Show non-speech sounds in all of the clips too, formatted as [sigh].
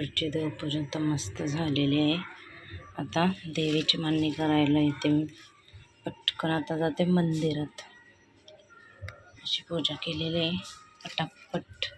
इकडची देवपूजा मस्त झालेली आहे. आता देवीची मांडणी करायला येते मी. पटकन आता जाते मंदिरात. अशी पूजा केलेली आहे. पटापट.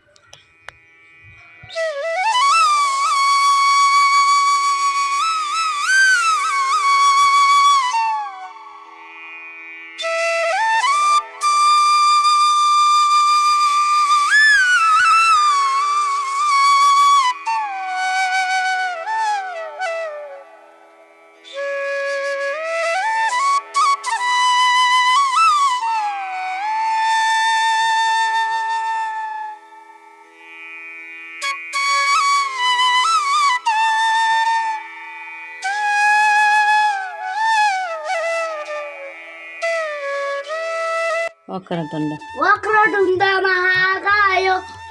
वक्रतुंड. वक्रतुंड महाकाय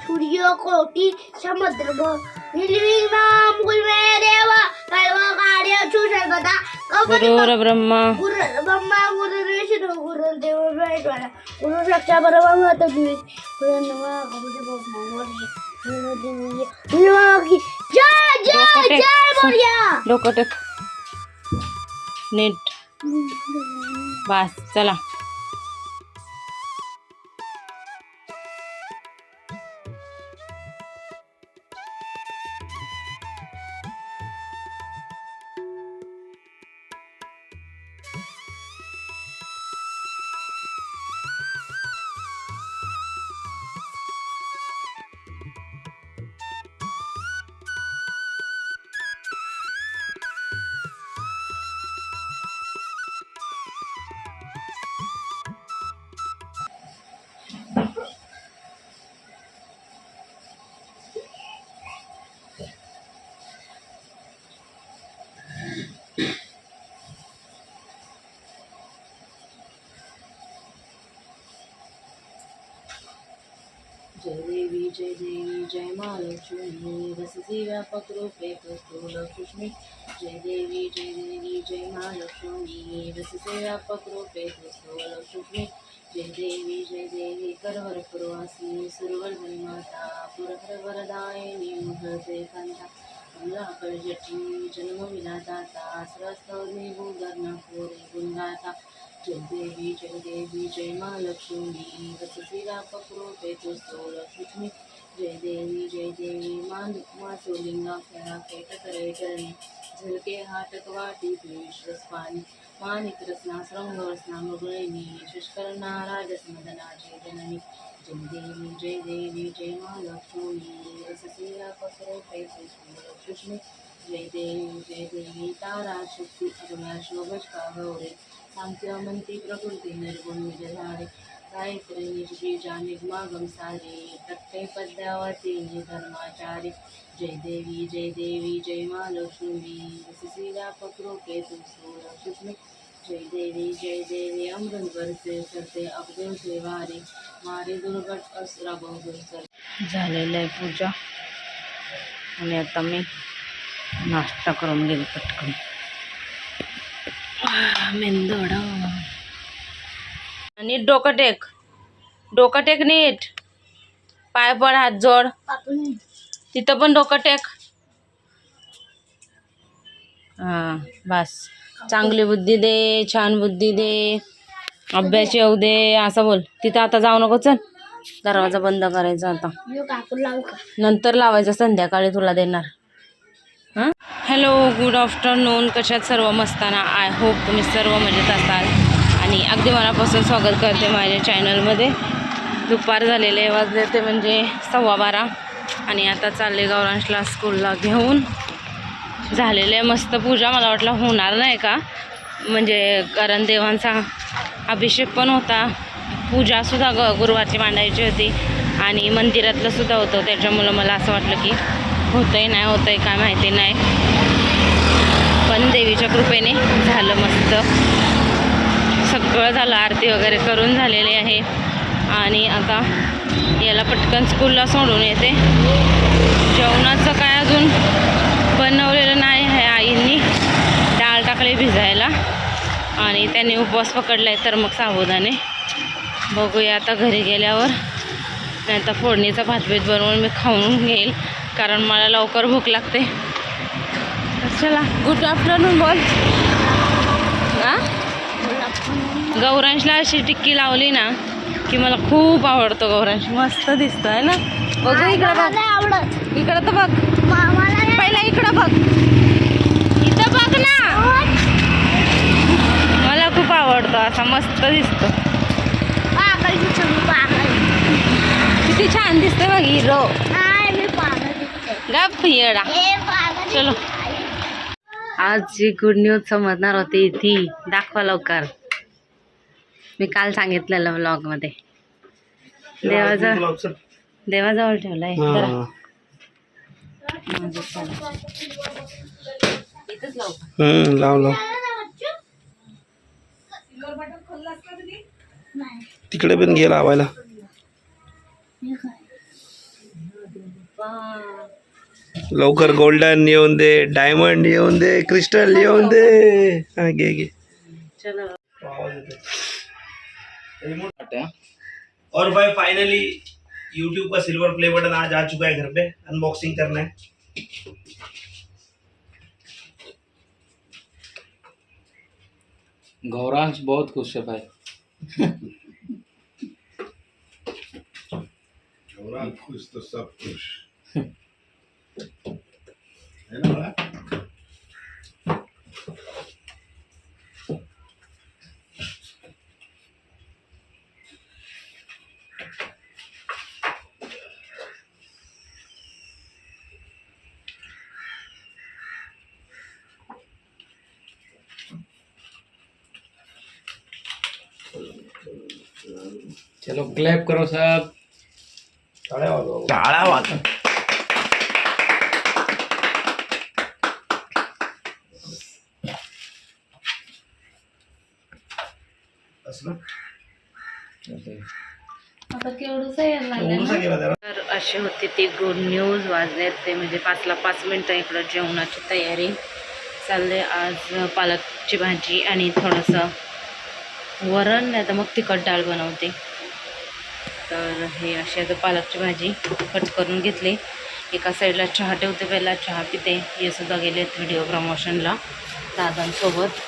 सूर्यकोटी समुद्र देव सर्व गुरुर ब्रह्मा गुरु ब्रह्मा गुरु विष्णू गुरु देव महेश्वरा गुरु साक्षात परब्रह्म तस्मै गुरु नमः गुरु ब्रह्मा जय जय जय बोलिया डोकं टेक नीट बस चला. जय देवी जय महालक्ष्मी वसती व्यापक रूपे प्रस्तुल लक्ष्मी जय देवी जय देवी जय महालक्ष्मी वसती व्यापक रूपे प्रस्तुल लक्ष्मी जय देवी जय देवी करवर प्रवासी सुरवर माता पुरहर वरदायिनी महते कांता कमलाकर जटी जन्म विलादाता सरस्तवनी भूधर्णा पोरे गुणगाता जय देवी जय देवी जय महालक्ष्मी वसती व्यापक रूपे तुस्तोल लक्ष्मी जय देवी जय देवी मान मासोलिंगा खेळा केट करे करणे झलके हाटक वाटी विश्वस पाणी मानिक रसना श्रंग रसना मृगळिनी शुष्करणा जय जननी जय देवी जय देवी जय महालक्ष्मी वसती व्यापक रूपे तुस्तोल लक्ष्मी जय देवी जय देवी तारा शक्ती अगम्या शोभज का गौरे सांख्य म्हणती प्रकृती निर्गुण विजय झाडे प्रत्यय पद्यावती धर्माचारी जय देवी जय देवी जय महालक्ष्मी वससी व्यापक रूपे सुस्मी जय देवी जय देवी अमृत वर्षे सरते अब्दुल सेवारे मारे दुर्गट असरा बहु सर झालेलं आहे पूजा. आणि आता मी नाश्ता करून गेले पटकन. मेंदोडा नीट डोकं टेक. डोकं टेक नीट. पाय पड हात जोड. तिथं पण डोकं टेक. हां बस. चांगली बुद्धी दे छान बुद्धी दे. अभ्यास येऊ दे असं बोल. तिथं आता जाऊ नको चल. दरवाजा बंद करायचा आता. नंतर लावायचं संध्याकाळी तुला देणार. हां? हॅलो गुड आफ्टरनून कशात सर्व मस्ताना? आय होप तुम्ही सर्व मजेत असाल. आणि अगदी मनापासून स्वागत करते माझ्या चॅनलमध्ये दुपार झालेले वाजले ते म्हणजे सव्वा बारा. आणि आता चालले गौरांशला स्कूलला घेऊन. झालेले आहे मस्त पूजा मला वाटलं होणार नाही का? म्हणजे कारण देवांचा अभिषेक पण होता. पूजासुद्धा ग गुरुवारची मांडायची होती. आणि मंदिरातलं सुद्धा होतं. त्याच्यामुळं मला असं वाटलं की होतंय नाही होतंय काय माहिती नाही. पण देवीच्या कृपेने झालं मस्त. सगळं झालं आरती वगैरे करून झालेली आहे. आणि आता याला पटकन स्कूलला सोडून येते. जेवणाचं काय अजून बनवलेलं नाही आहे आईंनी. डाळ टाकली भिजायला. आणि त्यांनी उपवास पकडला आहे तर मग साबुदाणे. बघूया आता घरी गेल्यावर. नाही तर फोडणीचा भातभीत बनवून मी खाऊन घेईल कारण मला लवकर भूक लागते. चला. गुड आफ्टरनून बोल गौरांशला अशी टिक्की लावली ना की मला खूप आवडतो गौरांश. मस्त दिसतो आहे ना? बघू इकडं बघ. आवडत. इकडं तर बघ. पहिला इकडं बघ. इथं बघ ना. मला खूप आवडतो असा मस्त दिसतो. किती छान दिसते बघ हिरो. गप येडा. चलो. आज जी गुड न्यूज समजणार होती ती दाखवा लवकर. मी काल सांगितलेलं व्लॉगमध्ये देवाजवळ देवाजवळ चालू. इथंच लावू? लाव तिकडे पण घे लावायला. लवकर गोल्डन येऊन दे डायमंड येऊन दे क्रिस्टल येऊन दे हा, घे घे चलो और भाई फाइनली YouTube का सिल्वर प्ले बटन आज आ चुका है घर पे अनबॉक्सिंग करना है। गौरांश बहुत खुश है भाई। और खुश तो सब खुश। [laughs] है ना थोडंसं गेला जरा. तर अशी होती ती गुड न्यूज वाजले ते म्हणजे पाचला पाच मिनटं इकडं जेवणाची तयारी चालले आज पालकची भाजी आणि थोडंसं वरण नाही तर मग तिखट डाळ बनवते. तर हे अशी आता पालकची भाजी कट करून घेतली. एका साईडला चहा ठेवते पहिला. चहा पिते. हे सुद्धा गेलेत व्हिडिओ प्रमोशनला दादांसोबत.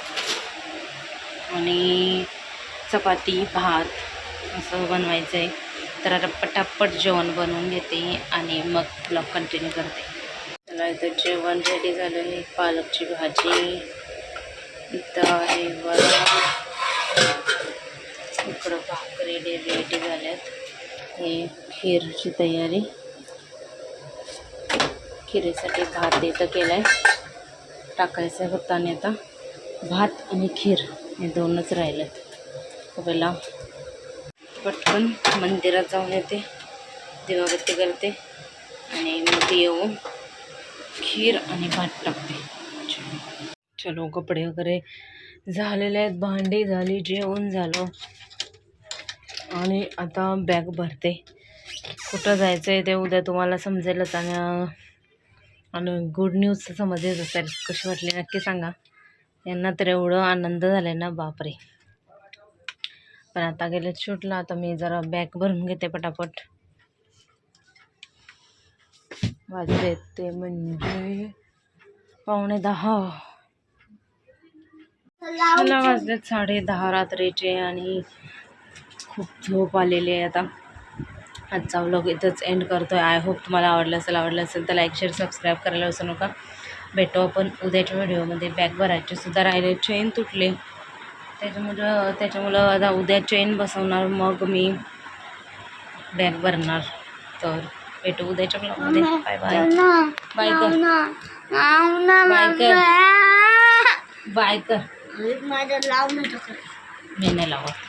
आणि चपाती भात असं बनवायचं आहे तर आता पटापट जेवण बनवून घेते आणि मग ब्लॉग कंटिन्यू करते. त्याला इथं जेवण रेडी झालं आहे. पालकची भाजी. इथं आहे वरण इकडं भाकरी रेडी झाल्यात. हे खीरची तयारी. खिरीसाठी भात इथं केला आहे टाकायचं होता आणि आता. भात आणि खीर हे दोनच राहिलेत. पहिला पटकन मंदिरात जाऊन येते. दिवाबत्ती करते. आणि मग येऊन खीर आणि भात टाकते. चलो कपडे वगैरे झालेले आहेत. भांडी झाली जेवण झालं. आणि आता बॅग भरते. कुठं जायचं आहे ते उद्या तुम्हाला समजेलच आणि आणि गुड न्यूज समजेल असेल कशी वाटली नक्की सांगा. यांना तर एवढं आनंद झाला ना बापरे. पण आता गेले शूटला आता मी जरा बॅग भरून घेते पटापट. वाजले ते म्हणजे पावणे दहा. मला वाजलेत साडे दहा रात्रीचे आणि खूप झोप आलेली आहे आता. आजचा व्लॉग इथंच एंड करतो आहे आय होप तुम्हाला आवडलं असेल आवडलं असेल तर लाईक शेअर सबस्क्राईब करायला विसरू नका. भेटू आपण उद्याच्या व्हिडिओमध्ये बॅग भरायचे सुद्धा राहिले चेन तुटले. त्याच्यामुळं त्याच्यामुळं आता उद्या चेन बसवणार मग मी बॅग भरणार. तर भेटू उद्याच्या ब्लॉगमध्ये बाय बाय बाय कर. बाय कर. बाय कर. मी नाही लावत.